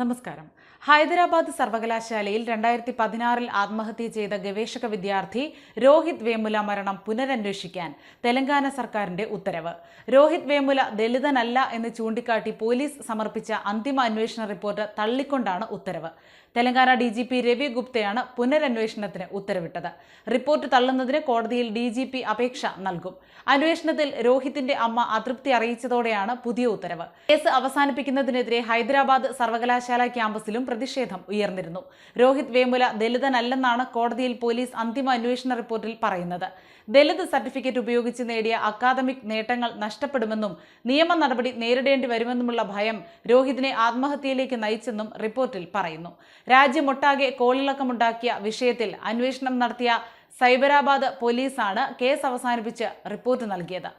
നമസ്കാരം. ഹൈദരാബാദ് സർവകലാശാലയിൽ രണ്ടായിരത്തി പതിനാറിൽ ആത്മഹത്യ ചെയ്ത ഗവേഷക വിദ്യാർത്ഥി രോഹിത് വേമുല മരണം പുനരന്വേഷിക്കാൻ തെലങ്കാന സർക്കാരിന്റെ ഉത്തരവ്. രോഹിത് വേമുല ദളിതനല്ല എന്ന് ചൂണ്ടിക്കാട്ടി പോലീസ് സമർപ്പിച്ച അന്തിമ അന്വേഷണ റിപ്പോർട്ട് തള്ളിക്കൊണ്ടാണ് ഉത്തരവ്. Telangana D G P Ravi ഗുപ്തയാണ് പുനരന്വേഷണത്തിന് ഉത്തരവിട്ടത്. റിപ്പോർട്ട് തള്ളുന്നതിന് കോടതിയിൽ ഡി ജി പി അപേക്ഷ നൽകും. അന്വേഷണത്തിൽ രോഹിത്തിന്റെ അമ്മ അതൃപ്തി അറിയിച്ചതോടെയാണ് പുതിയ ഉത്തരവ്. കേസ് അവസാനിപ്പിക്കുന്നതിനെതിരെ ഹൈദരാബാദ് സർവകലാശാല ക്യാമ്പസിലും പ്രതിഷേധം ഉയർന്നിരുന്നു. രോഹിത് വേമുല ദലിതനല്ലെന്നാണ് കോടതിയിൽ പോലീസ് അന്തിമ അന്വേഷണ റിപ്പോർട്ടിൽ പറയുന്നത്. ദലിത് സർട്ടിഫിക്കറ്റ് ഉപയോഗിച്ച് നേടിയ അക്കാദമിക് നേട്ടങ്ങൾ നഷ്ടപ്പെടുമെന്നും നിയമ നടപടി നേരിടേണ്ടി വരുമെന്നുമുള്ള ഭയം രോഹിതിനെ ആത്മഹത്യയിലേക്ക് നയിച്ചെന്നും റിപ്പോർട്ടിൽ പറയുന്നു. രാജ്യമൊട്ടാകെ കോളിളക്കമുണ്ടാക്കിയ വിഷയത്തിൽ അന്വേഷണം നടത്തിയ സൈബരാബാദ് പോലീസാണ് കേസ് അവസാനിപ്പിച്ച് റിപ്പോർട്ട് നൽകിയത്.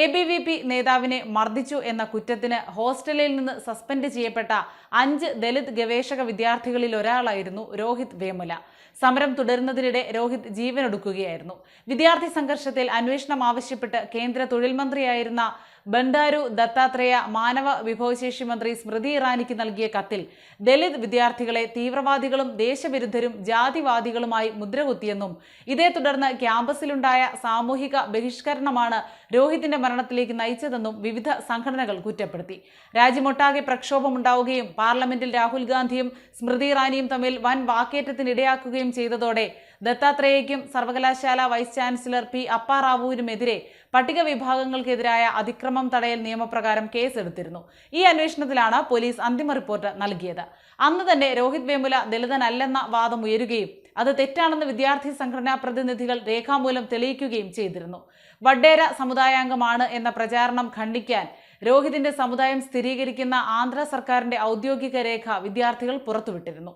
എ ബി വി പി നേതാവിനെ മർദ്ദിച്ചു എന്ന കുറ്റത്തിന് ഹോസ്റ്റലിൽ നിന്ന് സസ്പെൻഡ് ചെയ്യപ്പെട്ട അഞ്ച് ദലിത് ഗവേഷക വിദ്യാർത്ഥികളിൽ ഒരാളായിരുന്നു രോഹിത് വേമുല. സമരം തുടരുന്നതിനിടെ രോഹിത് ജീവനൊടുക്കുകയായിരുന്നു. വിദ്യാർത്ഥി സംഘർഷത്തിൽ അന്വേഷണം ആവശ്യപ്പെട്ട് കേന്ദ്ര തൊഴിൽ മന്ത്രിയായിരുന്ന ബണ്ടാരു ദത്താത്രേയ മാനവ വിഭവശേഷി മന്ത്രി സ്മൃതി ഇറാനിക്ക് നൽകിയ കത്തിൽ ദലിത് വിദ്യാർത്ഥികളെ തീവ്രവാദികളും ദേശവിരുദ്ധരും ജാതിവാദികളുമായി മുദ്രകുത്തിയെന്നും ഇതേ തുടർന്ന് ക്യാമ്പസിലുണ്ടായ സാമൂഹിക ബഹിഷ്കരണമാണ് രോഹിതിന്റെ മരണത്തിലേക്ക് നയിച്ചതെന്നും വിവിധ സംഘടനകൾ കുറ്റപ്പെടുത്തി. രാജ്യമൊട്ടാകെ പ്രക്ഷോഭമുണ്ടാവുകയും പാർലമെന്റിൽ രാഹുൽ ഗാന്ധിയും സ്മൃതി ഇറാനിയും തമ്മിൽ വൻ വാക്കേറ്റത്തിനിടയാക്കുകയും ചെയ്തതോടെ ദത്താത്രേയയ്ക്കും സർവകലാശാല വൈസ് ചാൻസലർ പി അപ്പാറാവുവിനുമെതിരെ പട്ടിക വിഭാഗങ്ങൾക്കെതിരായ അതിക്രമം തടയൽ നിയമപ്രകാരം കേസെടുത്തിരുന്നു. ഈ അന്വേഷണത്തിലാണ് പോലീസ് അന്തിമ റിപ്പോർട്ട് നൽകിയത്. അന്ന് തന്നെ രോഹിത് വേമുല ദളിതനല്ലെന്ന വാദം ഉയരുകയും അത് തെറ്റാണെന്ന് വിദ്യാർത്ഥി സംഘടനാ പ്രതിനിധികൾ രേഖാമൂലം തെളിയിക്കുകയും ചെയ്തിരുന്നു. വഡേര സമുദായാംഗമാണ് എന്ന പ്രചാരണം ഖണ്ഡിക്കാൻ രോഹിതിന്റെ സമുദായം സ്ഥിരീകരിക്കുന്ന ആന്ധ്ര സർക്കാരിന്റെ ഔദ്യോഗിക രേഖ വിദ്യാർത്ഥികൾ പുറത്തുവിട്ടിരുന്നു.